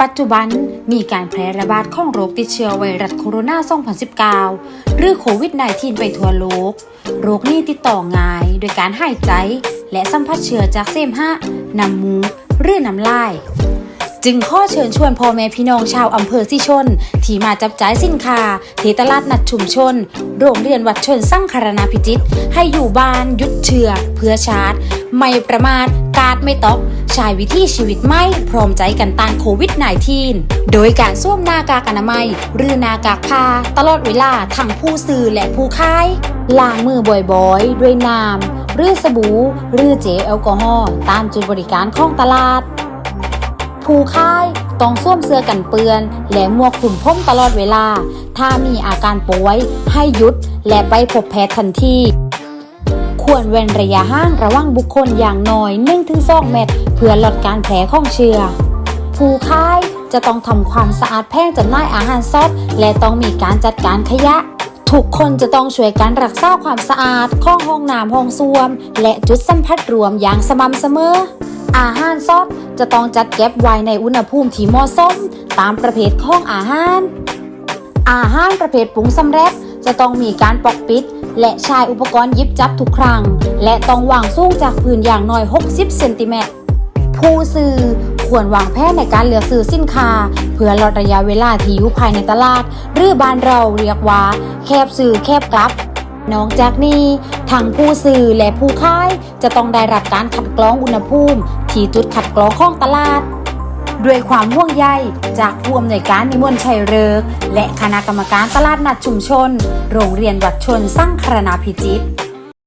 ปัจจุบันมีการแพร่ระบาดของโรคติดเชื้อไวรัสโคโรนา 2019 หรือโควิด -19 ไปทั่วโลก โรคนี้ติดต่อง่ายโดยการหายใจ และสัมผัสเชื้อจากเสมหะน้ำมูกหรือน้ำลาย จึงข้อเชิญชวนพ่อแม่พี่น้องชาวอำเภอสิชน ที่มาจับจ่ายสินค้าที่ตลาดนัดชุมชน โรงเรียนวัดชนสร้างคารนาพิจิตรให้อยู่บ้านหยุดเชื้อเพื่อชาร์จ ไม่ประมาทกาดไม่ตกใช้วิธีชีวิตไม่พร้อมใจกันต้านโควิด -19 โดยการสวมหน้ากากอนามัย หรือหน้ากากผ้าตลอดเวลาทั้งผู้ซื้อและผู้ขายล้างมือบ่อยๆ ด้วยน้ำหรือสบู่หรือเจลแอลกอฮอล์ตามจุดบริการของตลาด ผู้ค่ายต้องสวมเสื้อกันเปื้อน และหมวกคลุมพ้มตลอดเวลา ถ้ามีอาการป่วยให้หยุดและไปพบแพทย์ทันที ควรเว้นระยะห่างระหว่างบุคคลอย่างน้อย 1-2 เมตร เพื่อลดการแพร่ของเชื้อผู้ค่ายจะต้องทำความสะอาดแพร่จำหน่ายอาหารสดและต้องมีการจัดการขยะ ทุกคนจะต้องช่วยกันรักษาความสะอาดข้องห้องน้ำห้องส้วม และจุดสัมผัสรวมอย่างสม่ำเสมอ อาหารสดจะต้องจัดเก็บไว้ในอุณหภูมิที่เหมาะสม ตามประเภทของอาหาร อาหารประเภทปรุงสำเร็จ จะต้องมีการปอกปิด และใช้อุปกรณ์ยิบจับทุกครั้ง และต้องวางสูงจากพื้นอย่างน้อย 60เซนติเมตรผู้ซื้อควรวางแผนในการเลือกซื้อสินค้า เพื่อลดระยะเวลาที่อยู่ภายในตลาด หรือบ้านเราเรียกว่า แคบซื้อแคบกลับนอกจากนี้ทั้งผู้ซื้อและผู้ขายจะต้องได้รับการคัดกรองอุณหภูมิ ที่จุดคัดกรองของตลาด ด้วยความห่วงใยจากผู้อำนวยการนิมนต์ชัยเริก และคณะกรรมการตลาดนัดชุมชน โรงเรียนวัดชนสร้างครนาพิจิตร